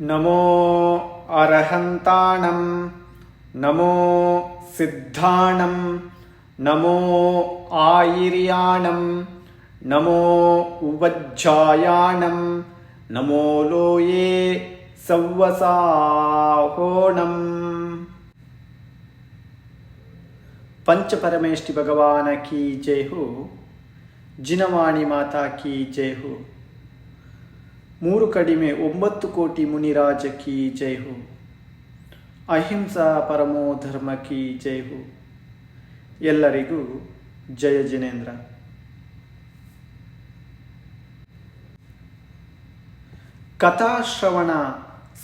नमो अर्हन्ताणं नमो सिद्धाणं नमो आयिर्याणं नमो उवज्जायाणं नमो लोये सव्वसाहोणम्। पंचपरमेष्टि भगवान की जय हो जिनवाणी माता की जय हो। ಮೂರು ಕಡಿಮೆ ಒಂಬತ್ತು ಕೋಟಿ ಮುನಿರಾಜ ಕಿ ಜೈ ಹೋ. ಅಹಿಂಸಾ ಪರಮೋ ಧರ್ಮ ಕಿ ಜೈ ಹೋ. ಎಲ್ಲರಿಗೂ ಜಯ ಜಿನೇಂದ್ರ. ಕಥಾಶ್ರವಣ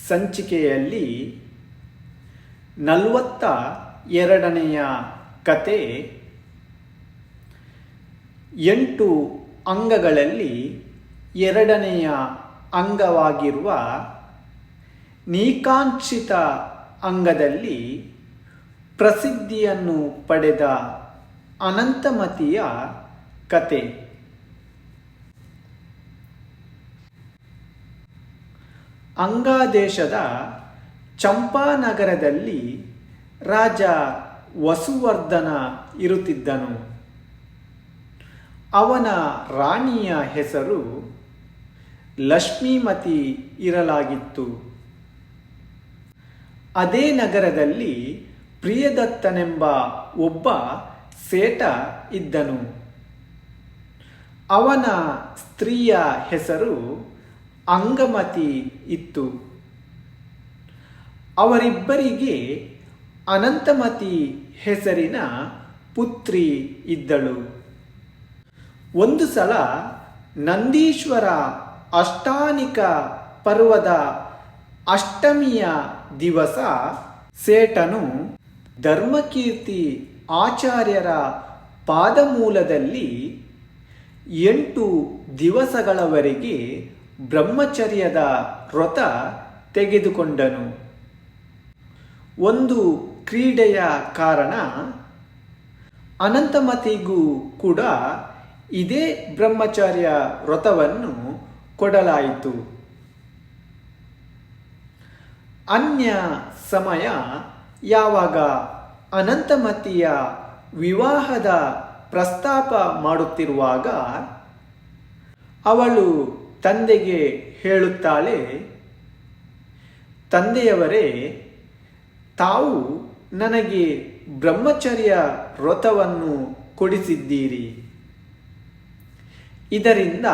ಸಂಚಿಕೆಯಲ್ಲಿ ನಲವತ್ತ ಎರಡನೆಯ ಕತೆ ಎಂಟು ಅಂಗಗಳಲ್ಲಿ ಎರಡನೆಯ ಅಂಗವಾಗಿರುವ ನೀಕಾಂಕ್ಷಿತ ಅಂಗದಲ್ಲಿ ಪ್ರಸಿದ್ಧಿಯನ್ನು ಪಡೆದ ಅನಂತಮತಿಯ ಕತೆ. ಅಂಗಾದೇಶದ ಚಂಪಾನಗರದಲ್ಲಿ ರಾಜ ವಸುವರ್ಧನ ಇರುತ್ತಿದ್ದನು. ಅವನ ರಾಣಿಯ ಹೆಸರು ಲಕ್ಷ್ಮೀಮತಿ ಇರಲಾಗಿತ್ತು. ಅದೇ ನಗರದಲ್ಲಿ ಪ್ರಿಯದತ್ತನೆಂಬ ಒಬ್ಬ ಸೇಟ ಇದ್ದನು. ಅವನ ಸ್ತ್ರೀಯ ಹೆಸರು ಅಂಗಮತಿ ಇತ್ತು. ಅವರಿಬ್ಬರಿಗೆ ಅನಂತಮತಿ ಹೆಸರಿನ ಪುತ್ರಿ ಇದ್ದಳು. ಒಂದು ಸಲ ನಂದೀಶ್ವರ ಅಷ್ಟಾನಿಕ ಪರ್ವದ ಅಷ್ಟಮಿಯ ದಿವಸ ಸೇಟನು ಧರ್ಮಕೀರ್ತಿ ಆಚಾರ್ಯರ ಪಾದಮೂಲದಲ್ಲಿ ಎಂಟು ದಿವಸಗಳವರೆಗೆ ಬ್ರಹ್ಮಚರ್ಯದ ವ್ರತ ತೆಗೆದುಕೊಂಡನು. ಒಂದು ಕ್ರೀಡೆಯ ಕಾರಣ ಅನಂತಮತಿಗೂ ಕೂಡ ಇದೇ ಬ್ರಹ್ಮಚಾರ್ಯ ವ್ರತವನ್ನು ಕೊಡಲಾಯಿತು. ಅನ್ಯ ಸಮಯ ಯಾವಾಗ ಅನಂತಮತಿಯ ವಿವಾಹದ ಪ್ರಸ್ತಾಪ ಮಾಡುತ್ತಿರುವಾಗ ಅವಳು ತಂದೆಗೆ ಹೇಳುತ್ತಾಳೆ, ತಂದೆಯವರೇ, ತಾವು ನನಗೆ ಬ್ರಹ್ಮಚರ್ಯ ವ್ರತವನ್ನು ಕೊಡಿಸಿದ್ದೀರಿ. ಇದರಿಂದ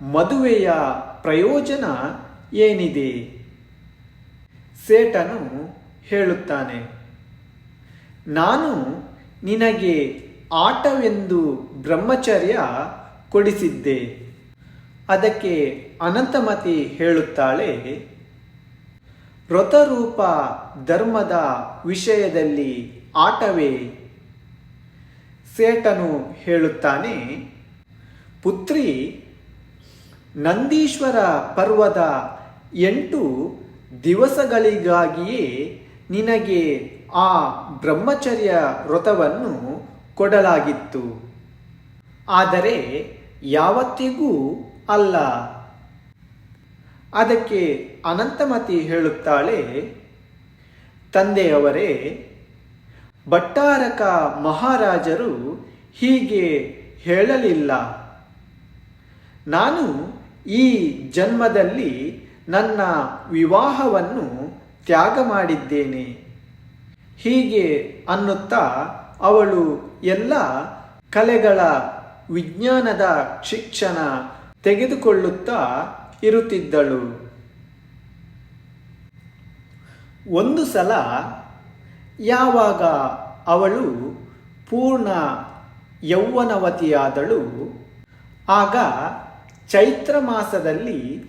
ಮದುವೆಯ ಪ್ರಯೋಜನ ಏನಿದೆ? ಸೇಟನು ಹೇಳುತ್ತಾನೆ, ನಾನು ನಿನಗೆ ಆಟವೆಂದು ಬ್ರಹ್ಮಚರ್ಯ ಕೊಡಿಸಿದ್ದೆ. ಅದಕ್ಕೆ ಅನಂತಮತಿ ಹೇಳುತ್ತಾಳೆ ವ್ರತರೂಪ ಧರ್ಮದ ವಿಷಯದಲ್ಲಿ ಆಟವೇ? ಸೇಟನು ಹೇಳುತ್ತಾನೆ, ಪುತ್ರಿ ನಂದೀಶ್ವರ ಪರ್ವದ ಎಂಟು ದಿವಸಗಳಿಗಾಗಿಯೇ ನಿನಗೆ ಆ ಬ್ರಹ್ಮಚರ್ಯ ವ್ರತವನ್ನು ಕೊಡಲಾಗಿತ್ತು. ಆದರೆ ಯಾವತ್ತಿಗೂ ಅಲ್ಲ. ಅದಕ್ಕೆ ಅನಂತಮತಿ ಹೇಳುತ್ತಾಳೆ, ತಂದೆಯವರೇ, ಭಟ್ಟಾರಕ ಮಹಾರಾಜರು ಹೀಗೆ ಹೇಳಲಿಲ್ಲ. ನಾನು ಈ ಜನ್ಮದಲ್ಲಿ ನನ್ನ ವಿವಾಹವನ್ನು ತ್ಯಾಗ ಮಾಡಿದ್ದೇನೆ. ಹೀಗೆ ಅನ್ನುತ್ತಾ ಅವಳು ಎಲ್ಲ ಕಲೆಗಳ ವಿಜ್ಞಾನದ ಶಿಕ್ಷಣ ತೆಗೆದುಕೊಳ್ಳುತ್ತಾ ಇರುತ್ತಿದ್ದಳು. ಒಂದು ಸಲ ಯಾವಾಗ ಅವಳು ಪೂರ್ಣ ಯೌವನವತಿಯಾದಳು, ಆಗ ಚೈತ್ರ ಮಾಸದಲ್ಲಿ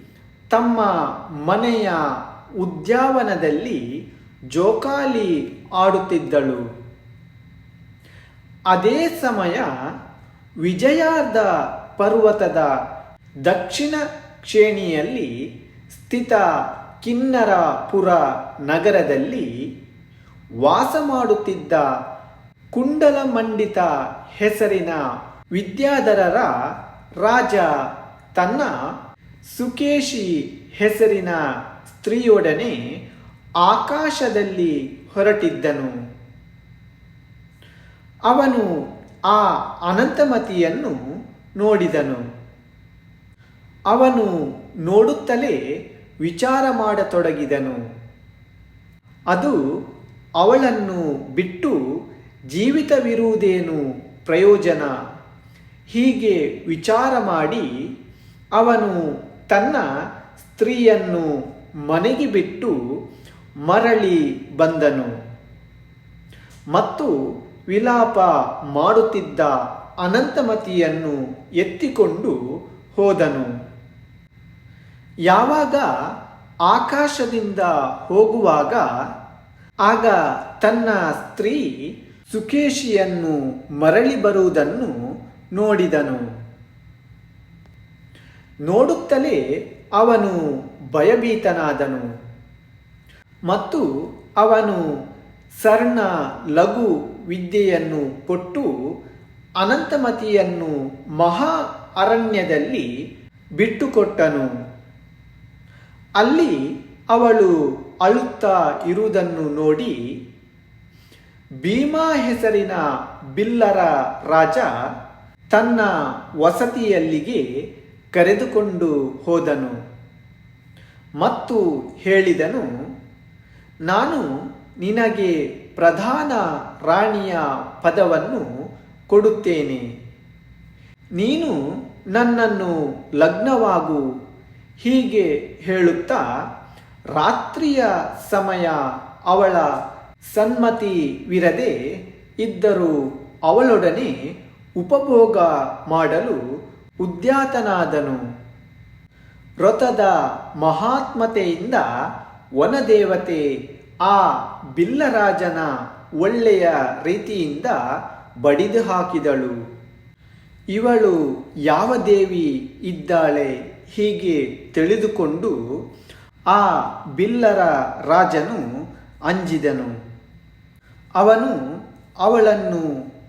ತಮ್ಮ ಮನೆಯ ಉದ್ಯಾವನದಲ್ಲಿ ಜೋಕಾಲಿ ಆಡುತ್ತಿದ್ದಳು. ಅದೇ ಸಮಯ ವಿಜಯಾರ್ಧ ಪರ್ವತದ ದಕ್ಷಿಣ ಶ್ರೇಣಿಯಲ್ಲಿ ಸ್ಥಿತ ಕಿನ್ನರಪುರ ನಗರದಲ್ಲಿ ವಾಸ ಮಾಡುತ್ತಿದ್ದ ಕುಂಡಲಮಂಡಿತ ಹೆಸರಿನ ವಿದ್ಯಾಧರರ ರಾಜ ತನ್ನ ಸುಕೇಶಿ ಹೆಸರಿನ ಸ್ತ್ರೀಯೊಡನೆ ಆಕಾಶದಲ್ಲಿ ಹೊರಟಿದ್ದನು. ಅವನು ಆ ಅನಂತಮತಿಯನ್ನು ನೋಡಿದನು. ಅವನು ನೋಡುತ್ತಲೇ ವಿಚಾರ ಮಾಡತೊಡಗಿದನು. ಅದು ಅವಳನ್ನು ಬಿಟ್ಟು ಜೀವಿತವಿರುವುದೇನು ಪ್ರಯೋಜನ? ಹೀಗೆ ವಿಚಾರ ಮಾಡಿ ಅವನು ತನ್ನ ಸ್ತ್ರೀಯನ್ನು ಮನೆಗೆ ಬಿಟ್ಟು ಮರಳಿ ಬಂದನು. ಮತ್ತು ವಿಲಾಪ ಮಾಡುತ್ತಿದ್ದ ಅನಂತಮತಿಯನ್ನು ಎತ್ತಿಕೊಂಡು ಹೋದನು. ಯಾವಾಗ ಆಕಾಶದಿಂದ ಹೋಗುವಾಗ ಆಗ ತನ್ನ ಸ್ತ್ರೀ ಸುಕೇಶಿಯನ್ನು ಮರಳಿ ಬರುವುದನ್ನು ನೋಡಿದನು. ನೋಡುತ್ತಲೇ ಅವನು ಭಯಭೀತನಾದನು. ಮತ್ತು ಅವನು ಸರ್ಣ ಲಘು ವಿದ್ಯೆಯನ್ನು ಕೊಟ್ಟು ಅನಂತಮತಿಯನ್ನು ಮಹಾ ಅರಣ್ಯದಲ್ಲಿ ಬಿಟ್ಟುಕೊಟ್ಟನು. ಅಲ್ಲಿ ಅವಳು ಅಳುತ್ತಾ ಇರುವುದನ್ನು ನೋಡಿ ಭೀಮಾ ಹೆಸರಿನ ಬಿಲ್ಲರ ರಾಜ ತನ್ನ ವಸತಿಯಲ್ಲಿಗೆ ಕರೆದುಕೊಂಡು ಹೋದನು. ಮತ್ತು ಹೇಳಿದನು, ನಾನು ನಿನಗೆ ಪ್ರಧಾನ ರಾಣಿಯ ಪದವನ್ನು ಕೊಡುತ್ತೇನೆ. ನೀನು ನನ್ನನ್ನು ಲಗ್ನವಾಗು. ಹೀಗೆ ಹೇಳುತ್ತಾ ರಾತ್ರಿಯ ಸಮಯ ಅವಳ ಸನ್ಮತಿವಿರದೆ ಇದ್ದರೂ ಅವಳೊಡನೆ ಉಪಭೋಗ ಮಾಡಲು ಉದ್ಯಾತನಾದನು. ವ್ರತದ ಮಹಾತ್ಮತೆಯಿಂದ ವನದೇವತೆ ಆ ಬಿಲ್ಲರಾಜನ ಒಳ್ಳೆಯ ರೀತಿಯಿಂದ ಬಡಿದು ಹಾಕಿದಳು. ಇವಳು ಯಾವ ದೇವಿ ಇದ್ದಾಳೆ ಹೀಗೆ ತಿಳಿದುಕೊಂಡು ಆ ಬಿಲ್ಲರ ರಾಜನು ಅಂಜಿದನು. ಅವನು ಅವಳನ್ನು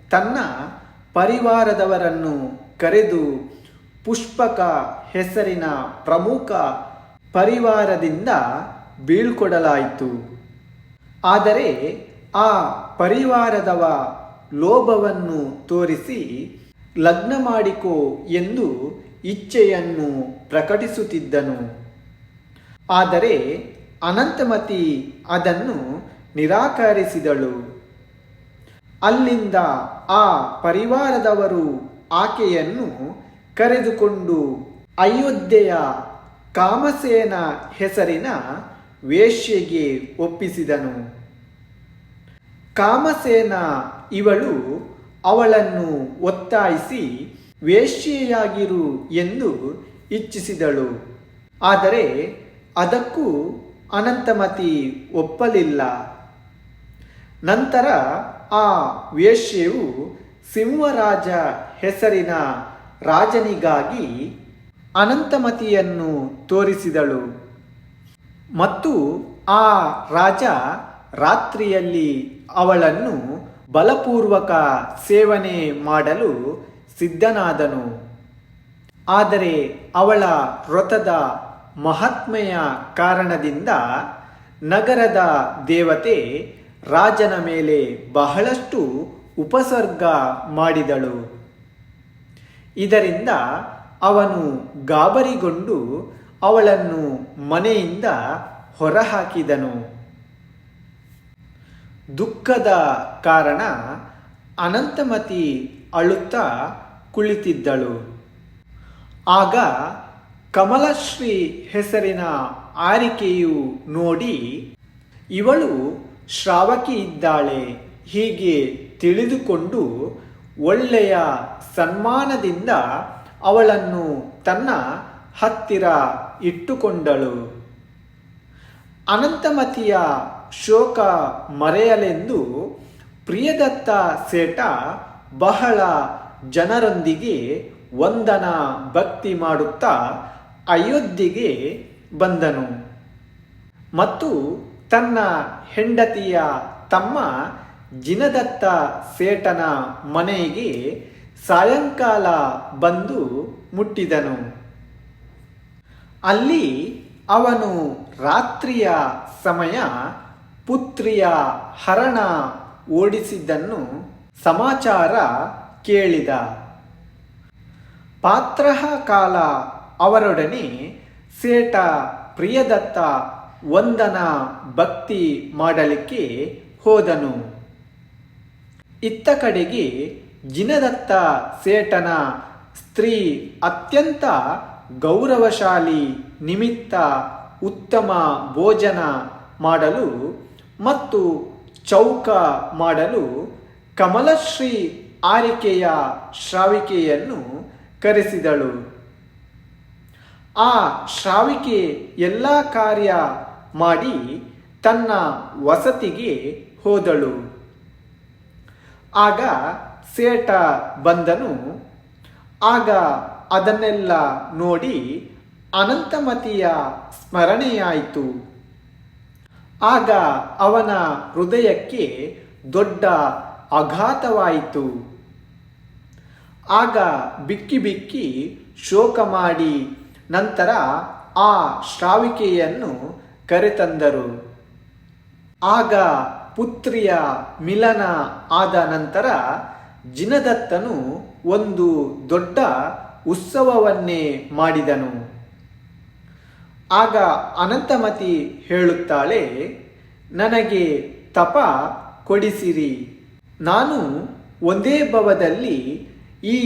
ತನ್ನ ಪರಿವಾರದವರನ್ನು ಕರೆದು ಪುಷ್ಪಕ ಹೆಸರಿನ ಪ್ರಮುಖ ಪರಿವಾರದಿಂದ ಬೀಳ್ಕೊಡಲಾಯಿತು. ಆದರೆ ಆ ಪರಿವಾರದವ ಲೋಭವನ್ನು ತೋರಿಸಿ ಲಗ್ನ ಮಾಡಿಕೋ ಎಂದು ಇಚ್ಛೆಯನ್ನು ಪ್ರಕಟಿಸುತ್ತಿದ್ದನು. ಆದರೆ ಅನಂತಮತಿ ಅದನ್ನು ನಿರಾಕರಿಸಿದಳು. ಅಲ್ಲಿಂದ ಆ ಪರಿವಾರದವರು ಆಕೆಯನ್ನು ಕರೆದುಕೊಂಡು ಅಯೋಧ್ಯೆಯ ಕಾಮಸೇನ ಹೆಸರಿನ ವೇಶ್ಯೆಗೆ ಒಪ್ಪಿಸಿದನು. ಕಾಮಸೇನ ಇವಳು ಅವಳನ್ನು ಒತ್ತಾಯಿಸಿ ವೇಶ್ಯೆಯಾಗಿರು ಎಂದು ಇಚ್ಛಿಸಿದಳು. ಆದರೆ ಅದಕ್ಕೂ ಅನಂತಮತಿ ಒಪ್ಪಲಿಲ್ಲ. ನಂತರ ಆ ವೇಶ್ಯೆಯು ಸಿಂಹರಾಜ ಹೆಸರಿನ ರಾಜನಿಗಾಗಿ ಅನಂತಮತಿಯನ್ನು ತೋರಿಸಿದಳು. ಮತ್ತು ಆ ರಾಜ ರಾತ್ರಿಯಲ್ಲಿ ಅವಳನ್ನು ಬಲಪೂರ್ವಕ ಸೇವನೆ ಮಾಡಲು ಸಿದ್ಧನಾದನು. ಆದರೆ ಅವಳ ವ್ರತದ ಮಹಾತ್ಮೆಯ ಕಾರಣದಿಂದ ನಗರದ ದೇವತೆ ರಾಜನ ಮೇಲೆ ಬಹಳಷ್ಟು ಉಪಸರ್ಗ ಮಾಡಿದಳು. ಇದರಿಂದ ಅವನು ಗಾಬರಿಗೊಂಡು ಅವಳನ್ನು ಮನೆಯಿಂದ ಹೊರಹಾಕಿದನು. ದುಃಖದ ಕಾರಣ ಅನಂತಮತಿ ಅಳುತ್ತಾ ಕುಳಿತಿದ್ದಳು. ಆಗ ಕಮಲಶ್ರೀ ಹೆಸರಿನ ಆರಿಕೆಯು ನೋಡಿ, ಇವಳು ಶ್ರಾವಕಿ ಇದ್ದಾಳೆ ಹೀಗೆ ತಿಳಿದುಕೊಂಡು ಒಳ್ಳೆಯ ಸನ್ಮಾನದಿಂದ ಅವಳನ್ನು ತನ್ನ ಹತ್ತಿರ ಇಟ್ಟುಕೊಂಡಳು. ಅನಂತಮತಿಯ ಶೋಕ ಮರೆಯಲೆಂದು ಪ್ರಿಯದತ್ತ ಸೇಟ ಬಹಳ ಜನರೊಂದಿಗೆ ವಂದನ ಭಕ್ತಿ ಮಾಡುತ್ತಾ ಅಯೋಧ್ಯೆಗೆ ಬಂದನು. ಮತ್ತು ತನ್ನ ಹೆಂಡತಿಯ ತಮ್ಮ ಜಿನದತ್ತ ಸೇಟನ ಮನೆಗೆ ಸಾಯಂಕಾಲ ಬಂದು ಮುಟ್ಟಿದನು. ಅಲ್ಲಿ ಅವನು ರಾತ್ರಿಯ ಸಮಯ ಪುತ್ರಿಯ ಹರಣ ಓಡಿಸಿದ್ದನ್ನು ಸಮಾಚಾರ ಕೇಳಿದ. ಪಾತ್ರಹ ಕಾಲ ಅವರೊಡನೆ ಸೇಟ ಪ್ರಿಯದತ್ತ ವಂದನ ಭಕ್ತಿ ಮಾಡಲಿಕ್ಕೆ ಹೋದನು. ಇತ್ತ ಕಡೆಗೆ ಜಿನದತ್ತ ಸೇಟನ ಸ್ತ್ರೀ ಅತ್ಯಂತ ಗೌರವಶಾಲಿ ನಿಮಿತ್ತ ಉತ್ತಮ ಭೋಜನ ಮಾಡಲು ಮತ್ತು ಚೌಕ ಮಾಡಲು ಕಮಲಶ್ರೀ ಆರಿಕೆಯ ಶ್ರಾವಿಕೆಯನ್ನು ಕರೆಸಿದಳು. ಆ ಶ್ರಾವಿಕೆ ಎಲ್ಲ ಕಾರ್ಯ ಮಾಡಿ ತನ್ನ ವಸತಿಗೆ ಹೋದಳು. ಆಗ ಸೇಟ ಬಂದನು. ಆಗ ಅದನ್ನೆಲ್ಲ ನೋಡಿ ಅನಂತಮತಿಯ ಸ್ಮರಣೆಯಾಯಿತು. ಆಗ ಅವನ ಹೃದಯಕ್ಕೆ ದೊಡ್ಡ ಆಘಾತವಾಯಿತು. ಆಗ ಬಿಕ್ಕಿ ಬಿಕ್ಕಿ ಶೋಕ ಮಾಡಿ ನಂತರ ಆ ಶ್ರಾವಿಕೆಯನ್ನು ಕರೆತಂದರು. ಆಗ ಪುತ್ರಿಯ ಮಿಲನ ಆದ ನಂತರ ಜಿನದತ್ತನು ಒಂದು ದೊಡ್ಡ ಉತ್ಸವವನ್ನೇ ಮಾಡಿದನು. ಆಗ ಅನಂತಮತಿ ಹೇಳುತ್ತಾಳೆ, ನನಗೆ ತಪ ಕೊಡಿಸಿರಿ. ನಾನು ಒಂದೇ ಭವದಲ್ಲಿ ಈ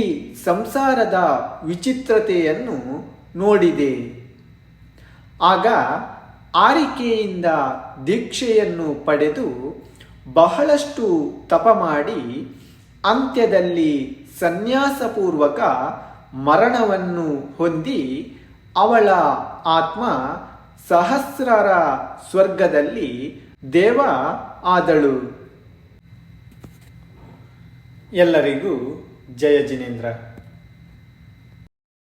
ಸಂಸಾರದ ವಿಚಿತ್ರತೆಯನ್ನು ನೋಡಿದೆ. ಆಗ ಆರಿಕೆಯಿಂದ ದೀಕ್ಷೆಯನ್ನು ಪಡೆದು ಬಹಳಷ್ಟು ತಪ ಮಾಡಿ ಅಂತ್ಯದಲ್ಲಿ ಸನ್ಯಾಸಪೂರ್ವಕ ಮರಣವನ್ನು ಹೊಂದಿ ಅವಳ ಆತ್ಮ ಸಹಸ್ರರ ಸ್ವರ್ಗದಲ್ಲಿ ದೇವ ಆದಳು. ಎಲ್ಲರಿಗೂ ಜಯ ಜಿನೇಂದ್ರ.